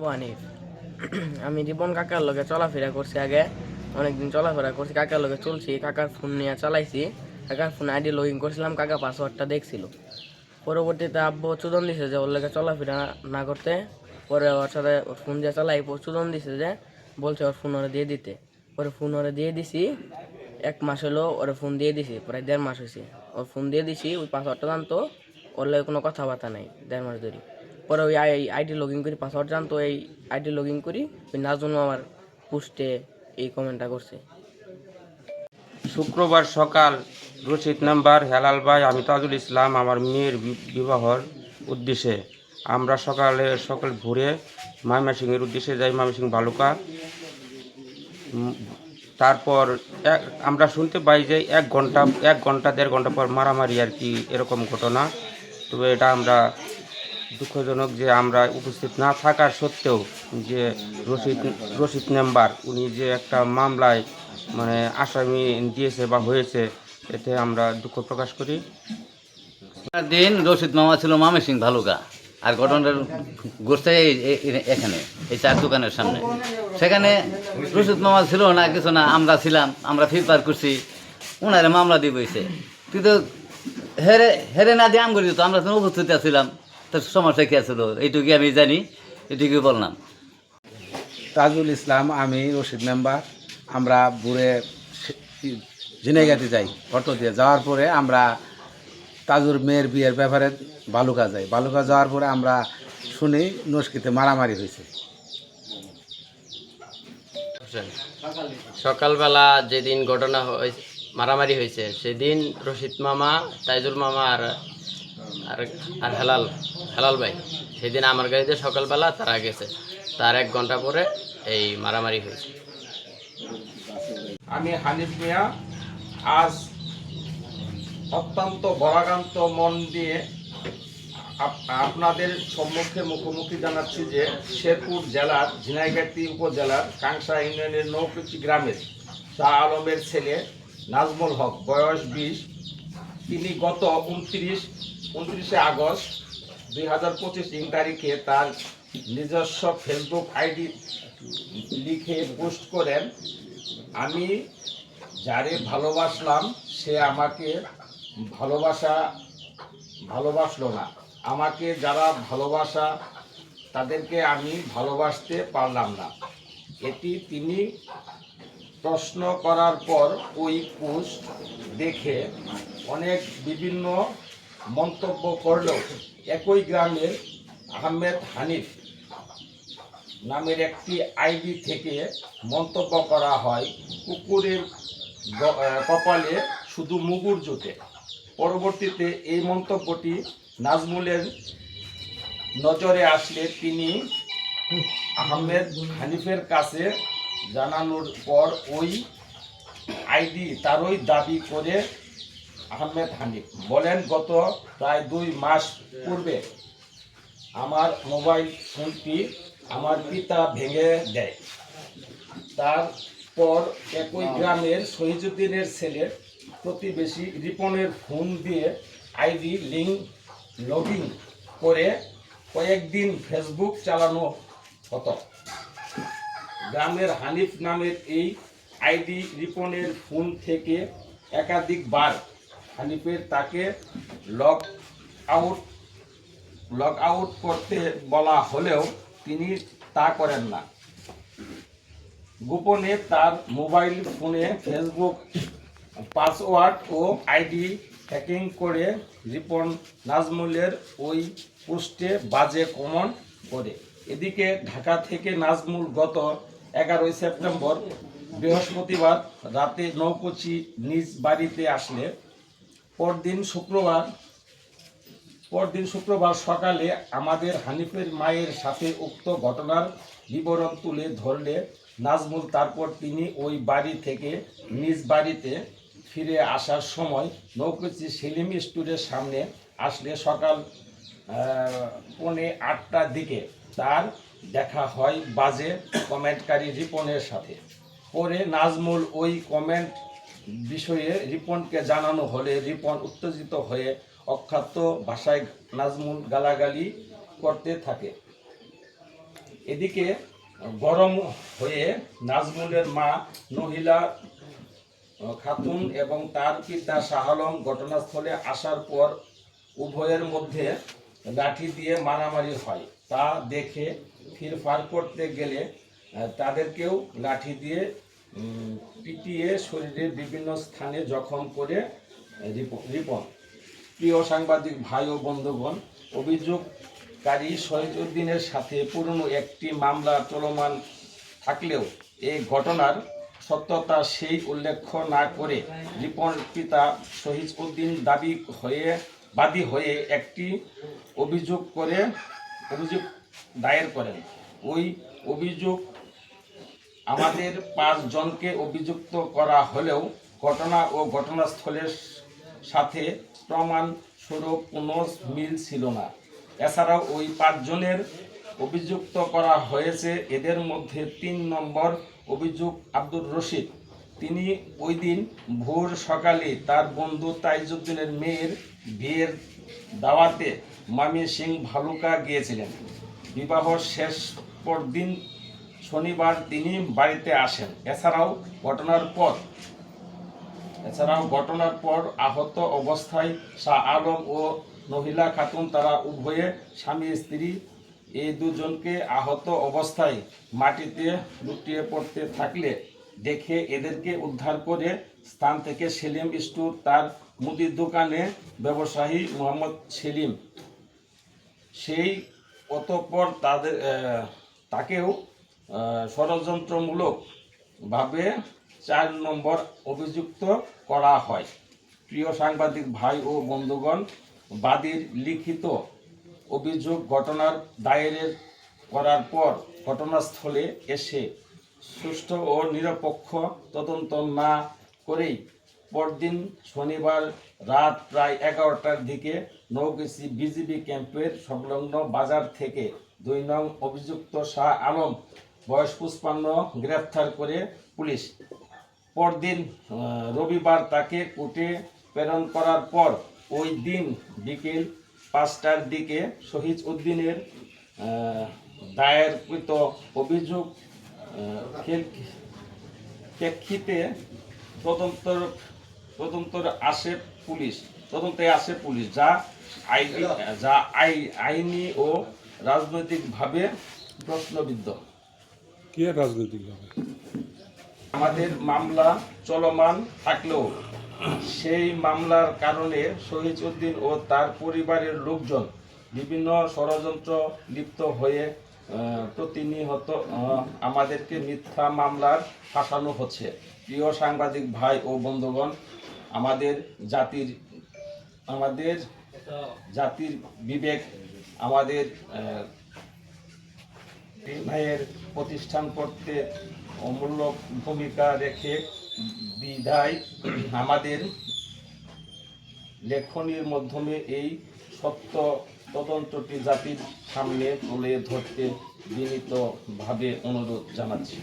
আবু আমি রিপন কাকার লোকে চলাফেরা করছি আগে, অনেকদিন চলাফেরা করছি। কাকার লোকে চলছি, কাকার ফোন নিয়ে চালাইছি। কাকার ফোন আইডি লগ ইন করছিলাম, কাকা পাসওয়ার্ডটা দেখছিল। পরবর্তীতে আব্বু চুদন দিছে যে ওর লোকে চলাফেরা না করতে। পরে ওর সাথে ওর ফোন দিয়ে চালাই চুদন দিছে যে বলছে ওর ফোন ওরে দিয়ে দিতে। পরে ফোন ওরে দিয়ে দিছি, এক মাস হলো ওরে ফোন দিয়ে দিছি, প্রায় দেড় মাস হয়েছে ওর ফোন দিয়ে দিছি, ওই পাসওয়ার্ডটা জানতো, ওর লগে কোনো কথাবার্তা নাই, দেড় মাস ধরে। পরে ওই আই আইডি লগ ইন করি পাসওয়ার্ড জানতো এই আইডি লগ ইন করি। ওই নাজুন আমার পোস্টে এই কমেন্টটা করছে। শুক্রবার সকাল, রসিদ নাম্বার, হেলাল ভাই, আমি তাজুল ইসলাম, আমার মেয়ের বিবাহর উদ্দেশ্যে। আমরা সকালে সকাল ভোরে ময়মনসিংহের উদ্দেশ্যে যাই, ময়মনসিংহ বালুকা। তারপর এক আমরা শুনতে পাই যে এক ঘণ্টা এক ঘণ্টা, দেড় ঘণ্টা পর মারামারি আর কি এরকম ঘটনা। তবে এটা আমরা দুঃখজনক যে আমরা উপস্থিত না থাকার সত্ত্বেও যে রশিদ রশিদ নাম্বার উনি যে একটা মামলায় মানে আসামি দিয়েছে বা হয়েছে, এতে আমরা দুঃখ প্রকাশ করি। দিন রশিদ মামা ছিল মামে সিং ভালুকা, আর ঘটনার ঘটছে এখানে, এই চার দোকানের সামনে। সেখানে রশিদ মামা ছিল না, কিছু না, আমরা ছিলাম, আমরা ফি পার করছি ওনারে মামলা দিয়ে বইছে কিন্তু হেরে হেরে না দিয়ে আম করি তো আমরা তো উপস্থিত ছিলাম। তো সমস্যা কী আছিল এইটুকু আমি জানি এটুকু বললাম। তাজুল ইসলাম আমি রশিদ মেম্বার। আমরা বুড়ে ঝিনাইগাতি যাই অটো দিয়ে। যাওয়ার পরে আমরা তাজুর মেয়ের বিয়ের ব্যাপারে বালুকা যাই। বালুকা যাওয়ার পরে আমরা শুনি নস্কিতে মারামারি হয়েছে। সকালবেলা যেদিন ঘটনা হয়েছে মারামারি হয়েছে সেদিন রশিদ মামা তাইজুল মামা আর আর আর হেলাল হেলাল ভাই, সেদিন আমার গাড়িতে সকালবেলা তারা গেছে। তার এক ঘণ্টা পরে এই মারামারি হয়েছে। আমি হানিফ মিয়া, আজ অত্যন্ত বরাকান্ত মন দিয়ে আপনাদের সম্মুখে মুখোমুখি জানাচ্ছি যে শেরপুর জেলার ঝিনাইগাতি উপজেলার কাংসা ইউনিয়নের নৌকুচি গ্রামের শাহ আলমের ছেলে নাজমুল হক, বয়স বিশ। তিনি গত উনত্রিশ উনত্রিশে আগস্ট দুই হাজার পঁচিশ ইং তারিখে তার নিজস্ব ফেসবুক আইডি লিখে পোস্ট করেন, আমি যারে ভালোবাসলাম, সে আমাকে ভালোবাসা, ভালোবাসলো না। আমাকে যারা ভালোবাসা, তাদেরকে আমি ভালোবাসতে পারলাম না। এটি তিনি প্রশ্ন করার পর ওই পোস্ট দেখে অনেক বিভিন্ন মন্তব্য করলেও একই গ্রামের আহমেদ হানিফ নামের একটি আইডি থেকে মন্তব্য করা হয়, কুকুরের কপালে শুধু মুগুর জোটে। পরবর্তীতে এই মন্তব্যটি নাজমুলের নজরে আসলে তিনি আহমেদ হানিফের কাছে জানানোর পর ওই আইডি তারই দাবি করে আহমেদ হানিফ। বলেন, গত প্রায় দুই মাস পূর্বে আমার মোবাইল ফোনটি আমার পিতা ভেঙে দেয়। তারপর একই গ্রামের শহীদুদ্দিনের ছেলে প্রতিবেশী রিপনের ফোন দিয়ে আইডি লিঙ্ক লগইন করে কয়েকদিন ফেসবুক চালানো হতো। গ্রামের হানিফ নামের এই আইডি রিপনের ফোন থেকে একাধিকবার হানিফের তাকে লগ আউট লগ আউট করতে বলা হলেও তিনি তা করেন না। গোপনে তার মোবাইল ফোনে ফেসবুক পাসওয়ার্ড ও আইডি হ্যাকিং করে রিপন নাজমুলের ওই পোস্টে বাজে কমেন্ট করে এদিকে ঢাকা থেকে নাজমুল গত এগারোই সেপ্টেম্বর বৃহস্পতিবার রাতে নৌকচি নিজ বাড়িতে আসলে পরদিন শুক্রবার পরদিন শুক্রবার সকালে আমাদের হানিফের মায়ের সাথে উক্ত ঘটনার বিবরণ তুলে ধরলে নাজমুল, তারপর তিনি ওই বাড়ি থেকে নিজ বাড়িতে ফিরে আসার সময় নৌকুচি সেলিম স্টোরের সামনে আসলে সকাল পৌনে আটটার দিকে তার দেখা হয় বাজে কমেন্টকারী রিপনের সাথে। পরে নাজমুল ওই কমেন্ট বিষয়ে রিপনকে জানানো হলে রিপন উত্তেজিত হয়ে অখ্যাত ভাষায় নাজমুল গালাগালি করতে থাকে। এদিকে গরম হয়ে নাজমুলের মা নহিলা খাতুন এবং তার পিতা শাহলম ঘটনাস্থলে আসার পর উভয়ের মধ্যে লাঠি দিয়ে মারামারি হয়। তা দেখে ফিরফার করতে গেলে তাদেরকেও লাঠি দিয়ে পিটিয়ে শরীরের বিভিন্ন স্থানে জখম করে রিপন। প্রিয় সাংবাদিক ভাই ও বন্ধুগণ, অভিযোগকারী শহীদুদ্দিনের সাথে পুরনো একটি মামলা চলমান থাকলেও এই ঘটনার সত্যতা সেই উল্লেখ না করে রিপন পিতা শহীদ উদ্দিন দাবি হয়ে, বাদী হয়ে একটি অভিযোগ করে, অভিযোগ দায়ের করেন। ওই অভিযোগ আমাদের পাঁচজনকে অভিযুক্ত করা হলেও ঘটনা ও ঘটনাস্থলের সাথে প্রমাণ স্বরূপ কোনো মিল ছিল না। এছাড়াও ওই পাঁচজনের অভিযুক্ত করা হয়েছে। এদের মধ্যে তিন নম্বর অভিযোগ আব্দুর রশিদ। তিনি ওই দিন ভোর সকালে তার বন্ধু তাইজুদ্দিনের মেয়ের বিয়ের দাওয়াতে মামি সিং ভালুকা গিয়েছিলেন। বিবাহ শেষ পরদিন শনিবার তিনি বাড়িতে আসেন। এছাড়াও ঘটনার পর এছাড়াও ঘটনার পর আহত অবস্থায় শাহ আলম ও নহিলা খাতুন তারা উভয়ে স্বামী, স্ত্রী, এই দুজনকে আহত অবস্থায় মাটিতে লুটিয়ে পড়তে থাকলে দেখে এদেরকে উদ্ধার করে স্থান থেকে সেলিম স্টোর, তার মুদির দোকানে ব্যবসায়ী মোহাম্মদ সেলিম। সেই অতঃপর তাদের তাকেও আহ, ষড়যন্ত্রমূলক ভাবে চার নম্বর অভিযুক্ত করা হয়। প্রিয় সাংবাদিক ভাই ও বন্ধুগণ বাদীর লিখিত অভিযোগ ঘটনার দায়েরের করার পর ঘটনাস্থলে এসে সুষ্ঠু ও নিরপেক্ষ তদন্ত না করেই পরদিন শনিবার রাত প্রায় এগারোটার দিকে নৌকেসি বিজিবি ক্যাম্পের সংলগ্ন বাজার থেকে দুই নং অভিযুক্ত শাহ আলম বয়স পুষ্পান্ন গ্রেফতার করে পুলিশ। পরদিন রবিবার তাকে কোর্টে প্রেরণ করার পর ওই দিন বিকেল পাঁচটার দিকে শহীদ উদ্দিনের দায়েরকৃত অভিযোগ প্রেক্ষিতে তদন্ত তদন্তর আসে পুলিশ, তদন্তে আসে পুলিশ, যা আইনি, যা আই, আইনি ও রাজনৈতিকভাবে প্রশ্নবিদ্ধ। আমাদের মামলা চলমান থাকলেও সেই মামলার কারণে শহীদ উদ্দিন ও তার পরিবারের লোকজন বিভিন্ন ষড়যন্ত্র লিপ্ত হয়ে প্রতিনিয়ত আমাদেরকে মিথ্যা মামলার ফাঁসানো হচ্ছে। প্রিয় সাংবাদিক ভাই ও বন্ধুগণ, আমাদের জাতির আমাদের জাতির বিবেক, আমাদের ভাইয়ের প্রতিষ্ঠান করতে অমূল্য ভূমিকা রেখে বিধায় আমাদের লেখনীর মাধ্যমে এই সত্য তদন্তটি জাতির সামনে তুলে ধরতে বিনীতভাবে অনুরোধ জানাচ্ছি।